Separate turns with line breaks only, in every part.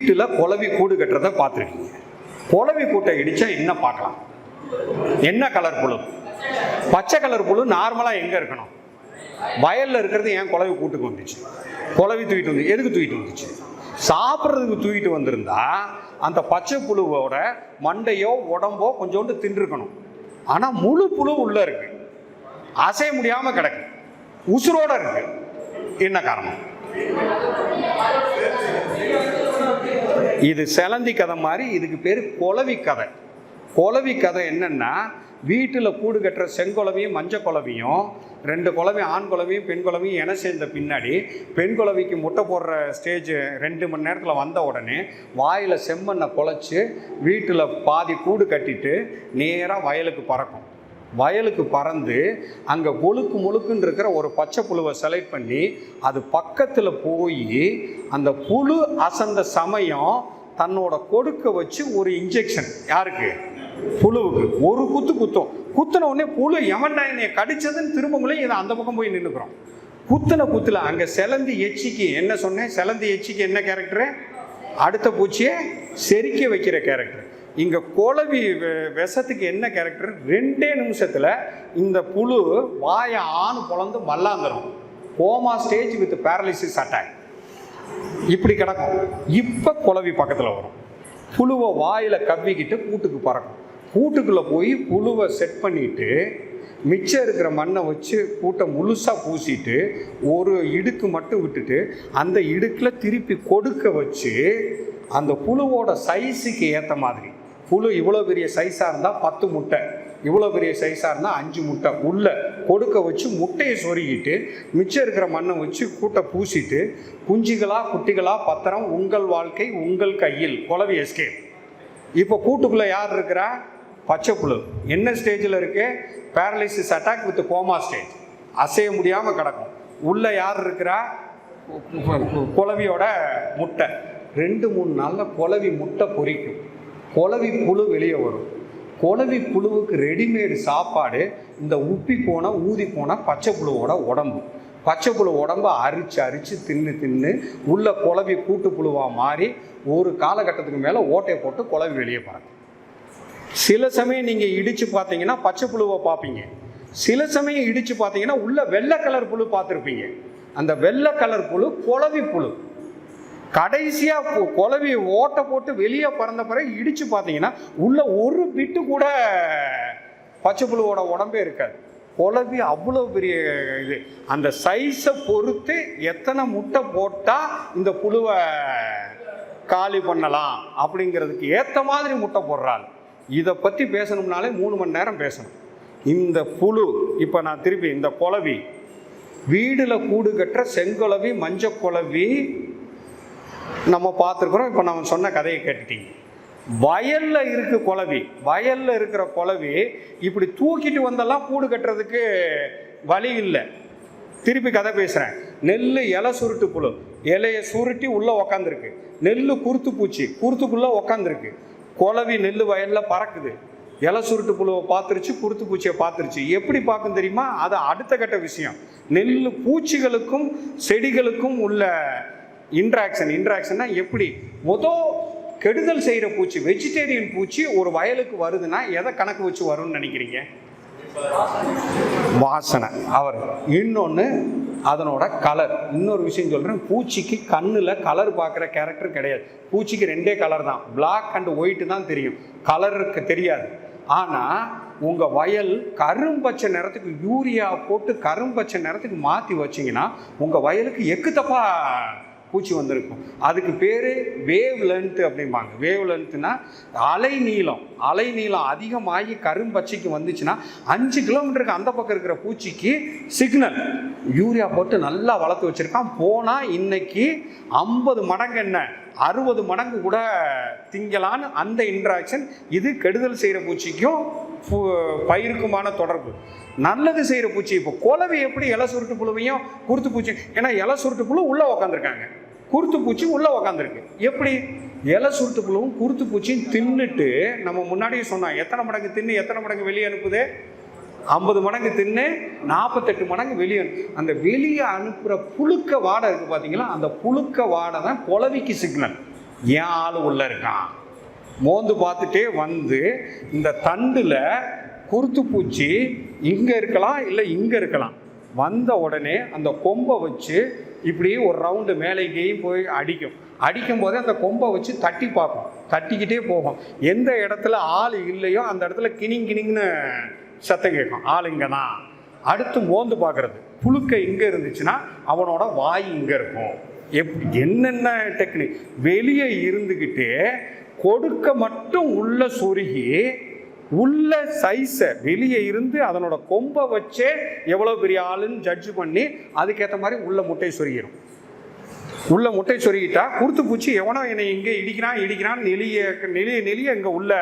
வீட்டில் குலவி கூடு கட்டுறத பார்த்துருக்கீங்க. குளவி கூட்டை இடித்தா என்ன பார்க்கலாம்? என்ன கலர் புழு? பச்சை கலர் புழு நார்மலாக எங்கே இருக்கணும்? வயலில் இருக்கிறது ஏன் குலவி கூட்டுக்கு வந்துச்சு? குழவி தூக்கிட்டு வந்து எதுக்கு தூக்கிட்டு வந்துச்சு? சாப்பிட்றதுக்கு தூக்கிட்டு வந்திருந்தா அந்த பச்சை புழுவோட மண்டையோ உடம்போ கொஞ்சோண்டு தின்றுக்கணும் ஆனால் முழு புழு உள்ளே இருக்கு. அசைய முடியாமல் கிடக்கு. உசுரோட இருக்கு. என்ன காரணம்? இது செலந்தி கதை மாதிரி இதுக்கு பேர் குலவி கதை. குலவி கதை என்னென்னா வீட்டில் கூடு கட்டுற செங்குலவியும் மஞ்சள் குலவியும் ரெண்டு குலவி ஆண் குலவியும் பெண் குலவியும் என சேர்ந்த பின்னாடி பெண் குலவிக்கு முட்டை போடுற ஸ்டேஜ் ரெண்டு மணி நேரத்தில் வந்த உடனே வாயில் செம்மண்ணை குழச்சி வீட்டில் பாதி கூடு கட்டிட்டு நேராக வயலுக்கு பறக்கும். வயலுக்கு பறந்து அங்கே ஒழுக்கு முழுக்குன்னு இருக்கிற ஒரு பச்சை புழுவை செலக்ட் பண்ணி அது பக்கத்தில் போய் அந்த புழு அசந்த சமயம் தன்னோட கொடுக்க வச்சு ஒரு இன்ஜெக்ஷன் யாருக்கு? புழுவுக்கு. ஒரு குத்து குத்தும். குத்துன உடனே புழு எவன்டா என்னைய கடிச்சதுன்னு திரும்பங்களும் இதை அந்த பக்கம் போய் நின்றுக்கிறோம் குத்தின குத்துல அங்கே செலந்தி எச்சிக்கு என்ன சொன்னேன்? செலந்தி எச்சிக்கு என்ன கேரக்டரு அடுத்த பூச்சியை செரிக்க வைக்கிற கேரக்டர் இங்கே குளவி வெ- விஷத்துக்கு என்ன கேரக்டர் ரெண்டே நிமிஷத்தில் இந்த புழு வாயை ஆணு பொழந்து மல்லாந்துரும். Coma stage with paralysis attack இப்படி கிடக்கும். இப்போ குழவி பக்கத்தில் வரும். புழுவை வாயில் கவ்விக்கிட்டு கூட்டுக்கு பறக்கும். கூட்டுக்குள்ளே போய் புழுவை செட் பண்ணிவிட்டு மிச்சம் இருக்கிற மண்ணை வச்சு கூட்டை முழுசாக பூசிட்டு ஒரு இடுக்கு மட்டும் விட்டுட்டு அந்த இடுக்கில் திருப்பி கொடுக்க வச்சு அந்த புழுவோட சைஸுக்கு ஏற்ற மாதிரி புழு இவ்வளோ பெரிய சைஸாக இருந்தால் பத்து முட்டை. இவ்வளோ பெரிய சைஸாக இருந்தால் அஞ்சு முட்டை. உள்ளே கொடுக்க வச்சு முட்டையை சொருகிட்டு மிச்சம் இருக்கிற மண்ணை வச்சு கூட்டை பூசிட்டு குஞ்சுகளா குட்டிகளா பத்திரம் உங்கள் வாழ்க்கை உங்கள் கையில். குலவி எஸ்கேப் இப்போ கூட்டுக்குள்ளே யார் இருக்கிறா? பச்சை புழு. என்ன ஸ்டேஜில் இருக்கு? Paralysis attack with coma stage அசைய முடியாமல் கிடக்கும். உள்ள யார் இருக்கிறா? குலவியோட முட்டை. ரெண்டு மூணு நாளில் குலவி முட்டை பொரிக்கும் குளவி புழு வெளியே வரும். குளவி புழுவுக்கு ரெடிமேடு சாப்பாடு இந்த உப்பி போன ஊதி போன பச்சை புழுவோட உடம்பு. பச்சை புழு உடம்ப அரிச்சு அரிச்சு தின்னு தின்னு உள்ள குளவி கூட்டு புழுவாக மாறி ஒரு காலகட்டத்துக்கு மேலே ஓட்டையை போட்டு குளவி வெளியே பறக்கும். சில சமயம் நீங்கள் இடித்து பார்த்தீங்கன்னா பச்சை புழுவை பார்ப்பீங்க. சில சமயம் இடித்து பார்த்தீங்கன்னா உள்ள வெள்ளை கலர் புழு பார்த்துருப்பீங்க. அந்த வெள்ளை கலர் புழு குளவி புழு. கடைசியாக குலவி ஓட்டை போட்டு வெளியே பறந்த பிறகு இடித்து பார்த்தீங்கன்னா உள்ளே ஒரு பிட்டு கூட பச்சை புழுவோட உடம்பே இருக்காது. குலவி அவ்வளோ பெரிய இது. அந்த சைஸை பொறுத்து எத்தனை முட்டை போட்டால் இந்த புழுவை காலி பண்ணலாம் அப்படிங்கிறதுக்கு ஏற்ற மாதிரி முட்டை போடுறாள். இதை பற்றி பேசணும்னாலே மூணு மணி நேரம் பேசணும். இந்த புழு இப்போ நான் திருப்பி இந்த குலவி வீடில் கூடு கட்டுற செங்குலவி மஞ்சள் குலவி நம்ம பார்த்துருக்குறோம் இப்போ நம்ம சொன்ன கதையை கேட்டுட்டீங்க. வயல்ல இருக்கு குளவி வயலில் இருக்கிற குலவி இப்படி தூக்கிட்டு வந்தெல்லாம் கூடு கட்டுறதுக்கு வழி இல்லை. திருப்பி கதை பேசுகிறேன் நெல் இலை சுருட்டு புழு. இலையை சுருட்டி உள்ளே உக்காந்துருக்கு. நெல் குருத்து பூச்சி குருத்துக்குள்ளே உக்காந்துருக்கு. குளவி நெல் வயலில் பறக்குது. இலை சுருட்டு புழுவை பார்த்துருச்சு குருத்து பூச்சியை பார்த்துருச்சு. எப்படி பார்க்கும் தெரியுமா? அது அடுத்த கட்ட விஷயம். நெல் பூச்சிகளுக்கும் செடிகளுக்கும் உள்ள இன்ட்ராக்ஷன் இன்ட்ராக்ஷன்னா எப்படி? மொதல் கெடுதல் செய்கிற பூச்சி வெஜிடேரியன் பூச்சி ஒரு வயலுக்கு வருதுன்னா எதை கணக்கு வச்சு வரும்னு நினைக்கிறீங்க? வாசனை. அவர் இன்னொன்று அதனோட கலர் இன்னொரு விஷயம் சொல்கிறேன் பூச்சிக்கு கண்ணில் கலர் பார்க்குற கேரக்டர் கிடையாது. பூச்சிக்கு ரெண்டே கலர் தான். பிளாக் அண்ட் ஒயிட்டு தான் தெரியும். கலருக்கு தெரியாது. ஆனால் உங்கள் வயல் கரும்பச்சை நிறத்துக்கு யூரியா போட்டு கரும்பச்சை நிறத்துக்கு மாற்றி வச்சிங்கன்னா உங்கள் வயலுக்கு எக்கு தப்பா பூச்சி வந்திருக்கும். அதுக்கு பேர் வேவ் லென்த்து அப்படிம்பாங்க. வேவ் லென்த்துனா அலை நீளம் அலை நீளம் அதிகமாகி கரும்பச்சைக்கு வந்துச்சுன்னா அஞ்சு கிலோமீட்டருக்கு அந்த பக்கம் இருக்கிற பூச்சிக்கு சிக்னல் யூரியா போட்டு நல்லா வளர்த்து வச்சுருக்கான். போனால் இன்னைக்கு ஐம்பது மடங்கு என்ன? அறுபது மடங்கு கூட திங்கலான்னு அந்த இன்ட்ராக்ஷன் இது கெடுதல் செய்கிற பூச்சிக்கும் பயிருக்குமான தொடர்பு. நல்லது செய்கிற பூச்சி. இப்போ குலவை எப்படி இலை சுருட்டு புழுவையும் குருத்து பூச்சி ஏன்னா இலை சுருட்டு புழு உள்ளே உக்காந்துருக்காங்க. குருத்து பூச்சி உள்ளே உக்காந்துருக்கு. எப்படி? இலை சுருட்டு புழுவும் குருத்து பூச்சியும் தின்னுட்டு நம்ம முன்னாடியே சொன்னோம் எத்தனை மடங்கு தின்னு எத்தனை மடங்கு வெளியே அனுப்புது? ஐம்பது மடங்கு தின்னு நாற்பத்தெட்டு மடங்கு வெளியே அந்த வெளியே அனுப்புகிற புழுக்க வாடை இருக்குது பார்த்தீங்களா அந்த புழுக்க வாடை தான் குலவிக்கு சிக்னல் ஏன் ஆள் உள்ள இருக்கான். மோந்து பார்த்துட்டே வந்து இந்த தண்டில் குருத்து பூச்சி இங்கே இருக்கலாம் இல்லை இங்கே இருக்கலாம். வந்த உடனே அந்த கொம்பை வச்சு இப்படி ஒரு ரவுண்டு மேலேயும் போய் அடிக்கும். அடிக்கும் போதே அந்த கொம்பை வச்சு தட்டி பார்க்கும். தட்டிக்கிட்டே போகும். எந்த இடத்துல ஆள் இல்லையோ அந்த இடத்துல கிணிங் கிணிங்னு சத்தம் கேட்கும். ஆள் இங்கே தான் அடுத்து மோந்து பார்க்குறது. புழுக்க இங்கே இருந்துச்சுன்னா அவனோட வாய் இங்கே இருக்கும். எப் என்னென்ன டெக்னிக் வெளியே இருந்துக்கிட்டு கொடுக்க மட்டும் உள்ள சொருகி உள்ள சைஸை வெளியே இருந்து அதனோட கொம்பை வச்சே எவ்வளோ பெரிய ஆளுன்னு ஜட்ஜ் பண்ணி அதுக்கேற்ற மாதிரி உள்ள முட்டை சொருகிடும் உள்ள முட்டை சொருகிட்டா குருத்து பூச்சி எவனோ என்னை இங்கே இடிக்கிறான் இடிக்கிறான் நெளிய நெளிய நெளிய இங்கே உள்ள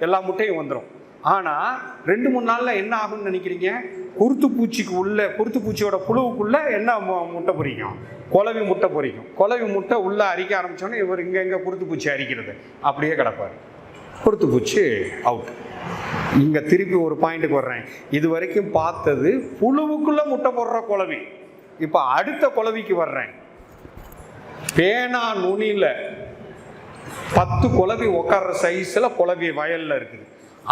எல்லா முட்டையும் வந்துடும் ஆனால் ரெண்டு மூணு நாளில் என்ன ஆகும்னு நினைக்கிறீங்க? குருத்து பூச்சிக்கு உள்ள குருத்து பூச்சியோட புழுவுக்குள்ள என்ன முட்டை பொறிக்கும் குலவி முட்டை பொறிக்கும் குலவி முட்டை உள்ளே அரிக்க ஆரம்பித்தோன்னே இவர் இங்கே இங்கே குருத்து பூச்சி அரிக்கிறது. அப்படியே கிடப்பார். குருத்து பூச்சி அவுட் இங்கே திருப்பி ஒரு பாயிண்ட்டுக்கு வர்றேன். இது வரைக்கும் பார்த்தது புழுவுக்குள்ளே முட்டை போடுற குலவி இப்போ அடுத்த குலவிக்கு வர்றேன். பேனா நுனியில் பத்து குலவி உட்கார்ற சைஸில் குலவி வயலில் இருக்குது.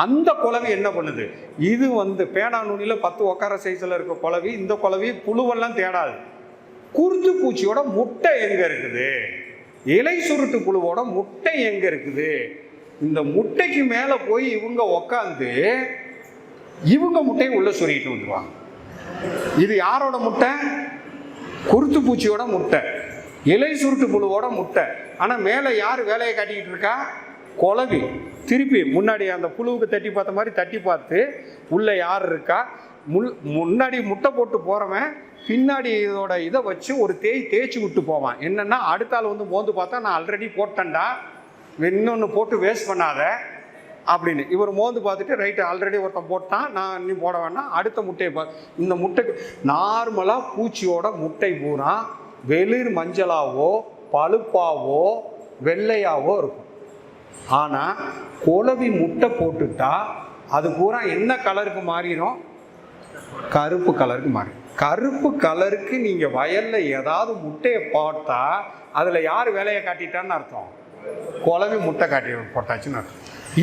அந்த குழவி என்ன பண்ணுது? இது வந்து பேனா நுனியில் பத்து உட்கார சைஸில் இருக்க குலவி இந்த குலவி புழுவெல்லாம் தேடாது. குருத்து பூச்சியோட முட்டை எங்கே இருக்குது? இலை சுருட்டு புழுவோட முட்டை எங்கே இருக்குது? இந்த முட்டைக்கு மேலே போய் இவங்க உக்காந்து இவங்க முட்டையை உள்ளே சொருகிட்டு வந்துடுவாங்க இது யாரோட முட்டை? குருத்து பூச்சியோட முட்டை. இலை சுருட்டு புழுவோட முட்டை. ஆனால் மேலே யார் வேலையை காட்டிக்கிட்டு இருக்கா? குலவி திருப்பி முன்னாடி அந்த புழுவுக்கு தட்டி பார்த்த மாதிரி தட்டி பார்த்து உள்ளே யார் இருக்கா? முள் முன்னாடி முட்டை போட்டு போகிறவன் பின்னாடி இதோட இதை வச்சு ஒரு தேய் தேய்ச்சி விட்டு போவான். என்னன்னா அடுத்த ஆள் வந்து மோந்து பார்த்தா நான் ஆல்ரெடி போட்டேன்டா. இன்னொன்று போட்டு வேஸ்ட் பண்ணாத அப்படின்னு. இவர் மோந்து பார்த்துட்டு ரைட்டு ஆல்ரெடி ஒருத்தன் போட்டான். நான் இன்னும் போட வேணாம். அடுத்த முட்டையை பா இந்த முட்டைக்கு நார்மலாக பூச்சியோட முட்டை பூரா வெளிர் மஞ்சளாவோ பழுப்பாவோ வெள்ளையாவோ இருக்கும். ஆனால் குளவி முட்டை போட்டுட்டா அது பூரா என்ன கலருக்கு மாறிடும் கருப்பு கலருக்கு மாறி கருப்பு கலருக்கு நீங்கள் வயலில் ஏதாவது முட்டையை போட்டால் அதில் யார் வேலையை காட்டிட்டான்னு அர்த்தம். குலவி முட்டை காட்டி போட்டாச்சுன்னு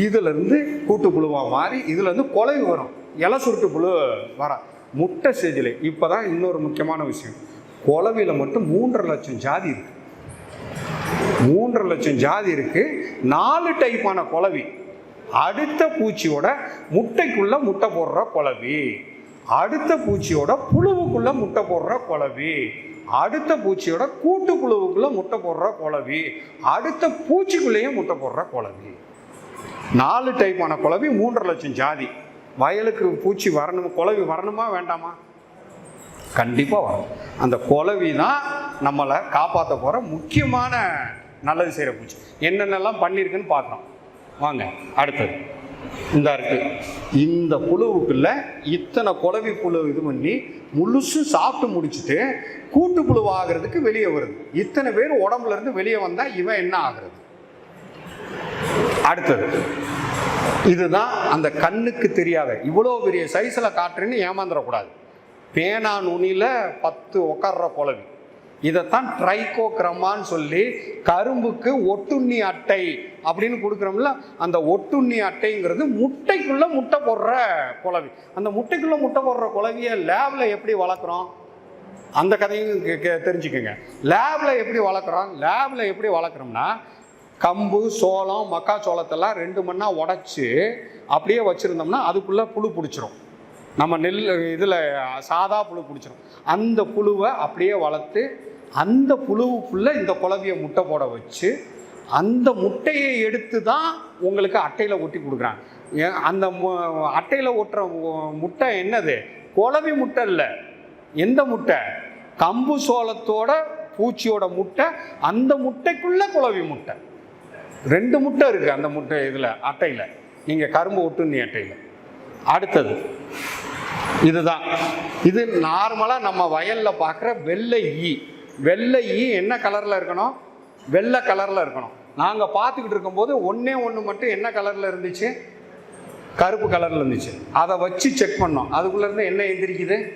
இதுலேருந்து கூட்டு புழுவாக மாறி இதுலேருந்து குலவி வரும். இலை சுருட்டு புழு வர. முட்டை ஸ்டேஜில் இப்போ தான் இன்னொரு முக்கியமான விஷயம். குலவியில் மட்டும் மூன்றரை லட்சம் ஜாதி இருக்குது மூன்றரை லட்சம் ஜாதி இருக்குது நாலு டைப்பான குழவி. அடுத்த பூச்சியோட முட்டைக்குள்ளே முட்டை போடுற குழவி. அடுத்த பூச்சியோட புழுவுக்குள்ளே முட்டை போடுற குழவி. அடுத்த பூச்சியோட கூட்டு புழுவுக்குள்ள முட்டை போடுற குழவி. அடுத்த பூச்சிக்குள்ளேயும் முட்டை போடுற குழவி. நாலு டைப்பான குலவி மூன்றரை லட்சம் ஜாதி. வயலுக்கு பூச்சி வரணும் குலவி வரணுமா வேண்டாமா? கண்டிப்பாக வரும். அந்த குழவி தான் நம்மளை காப்பாற்ற போகிற முக்கியமான நல்லது செய்கிற பூச்சி. என்னென்னலாம் பண்ணியிருக்குன்னு பார்க்குறோம் வாங்க அடுத்தது. இந்த இருக்கு. இந்த புழுவுக்குள்ள இத்தனை குலவி புழு இது பண்ணி முழுசும் சாப்பிட்டு முடிச்சுட்டு கூட்டு புழு ஆகிறதுக்கு வெளியே வருது. இத்தனை பேர் உடம்புல இருந்து வெளியே வந்தால் இவன் என்ன ஆகிறது? அடுத்தது இதுதான் அந்த கண்ணுக்கு தெரியாத இவ்வளோ பெரிய சைஸில் காட்டுறேன்னு ஏமாந்துடக்கூடாது பேனா நுனியில் பத்து உட்கார்ற குலவி இதைத்தான் ட்ரைகோக்ரமான்னு சொல்லி கரும்புக்கு ஒட்டுண்ணி அட்டை அப்படின்னு கொடுக்குறோம்ல அந்த ஒட்டுண்ணி அட்டைங்கிறது முட்டைக்குள்ளே முட்டை போடுற குழவி. அந்த முட்டைக்குள்ளே முட்டை போடுற குழவியை லேபில் எப்படி வளர்க்குறோம்? அந்த கதையும் தெரிஞ்சுக்கோங்க. லேபில் எப்படி வளர்க்குறோம்? லேபில் எப்படி வளர்க்குறோம்னா கம்பு சோளம் மக்காச்சோளத்தெல்லாம் ரெண்டு மண்ணா உடச்சி அப்படியே வச்சுருந்தோம்னா அதுக்குள்ளே புழு பிடிச்சிரும். நம்ம நெல் இதில் சாதா புழு பிடிச்சிரும். அந்த புழுவை அப்படியே வளர்த்து அந்த புழுவுக்குள்ளே இந்த குலவியை முட்டை போட வச்சு அந்த முட்டையை எடுத்து தான் உங்களுக்கு அட்டையில் ஒட்டி கொடுக்குறாங்க. ஏன் அந்த அட்டையில் ஒட்டுற முட்டை என்னது? குலவி முட்டை இல்லை. எந்த முட்டை? கம்பு சோளத்தோட பூச்சியோட முட்டை அந்த முட்டைக்குள்ளே குலவி முட்டை. ரெண்டு முட்டை இருக்குது அந்த முட்டை இதில் அட்டையில். நீங்கள் கரும்பு ஒட்டுண்ணி அட்டையில். அடுத்தது இதுதான். இது நார்மலாக நம்ம வயலில் பார்க்குற வெள்ளை ஈ. வெள்ளை ஈ என்ன கலரில் இருக்கணும்? வெள்ளை கலரில் இருக்கணும். நாங்கள் பார்த்துக்கிட்டு இருக்கும்போது ஒன்றே ஒன்று மட்டும் என்ன கலரில் இருந்துச்சு? கருப்பு கலரில் இருந்துச்சு. அதை வச்சு செக் பண்ணோம். அதுக்குள்ளேருந்து என்ன எந்திரிக்குது?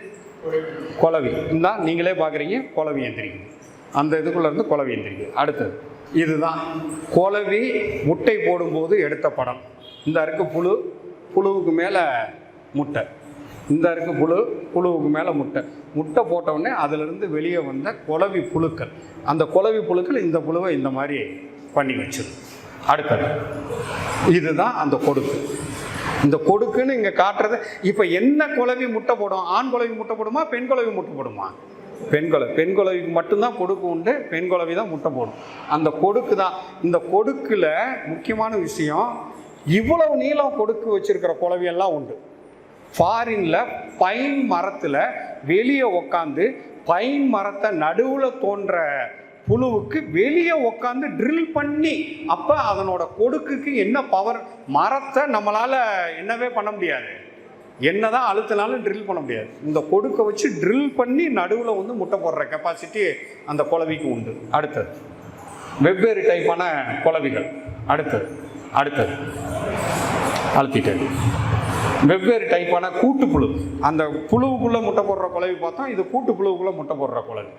குலவி. இந்தா நீங்களே பார்க்குறீங்க. குலவி எந்திரிக்குது. அந்த இதுக்குள்ளேருந்து குலவி எந்திரிக்குது. அடுத்தது இதுதான். குலவி முட்டை போடும்போது எடுத்த படம். இந்த இருக்கு புழு புழுவுக்கு மேலே முட்டை. இந்த இருக்க புழு புழுவுக்கு மேலே முட்டை. முட்டை போட்டவுடனே அதிலிருந்து வெளியே வந்த குளவி புழுக்கள். அந்த குளவி புழுக்கள் இந்த புழுவை இந்த மாதிரி பண்ணி வச்சிடும் அடுத்தது இதுதான் அந்த கொடுக்கு. இந்த கொடுக்குன்னு இங்கே காட்டுறது இப்போ என்ன குலவி முட்டை போடும்? ஆண் குலவி முட்டை போடுமா பெண் குலவி முட்டை போடுமா? பெண் குளவி பெண் குலவிக்கு மட்டும்தான் கொடுக்கு உண்டு பெண் குலவி தான் முட்டை போடும். அந்த கொடுக்கு தான் இந்த கொடுக்கில் முக்கியமான விஷயம் இவ்வளவு நீளம் கொடுக்கு வச்சுருக்கிற குலவியெல்லாம் உண்டு. ஃபாரின்ல பைன் மரத்தில் வெளியே உக்காந்து பைன் மரத்தை நடுவில் தோன்ற புழுவுக்கு வெளியே உக்காந்து ட்ரில் பண்ணி அப்போ அதனோட கொடுக்குக்கு என்ன பவர் மரத்தை நம்மளால் என்னவே பண்ண முடியாது. என்னதான் அழுத்தினாலும் ட்ரில் பண்ண முடியாது. இந்த கொடுக்க வச்சு ட்ரில் பண்ணி நடுவில் வந்து முட்டை போடுற கெப்பாசிட்டி அந்த குளவிக்கு உண்டு. அடுத்தது. வெவ்வேறு டைப்பான குளவிகள் அடுத்தது. அடுத்தது. அழுத்திட்டேன். வெவ்வேறு டைப்பான கூட்டுப்புழு. அந்த புழுவுக்குள்ளே முட்டை போடுற குழவி பார்த்தோம் இது கூட்டு புழுவுக்குள்ளே முட்டை போடுற குழவி.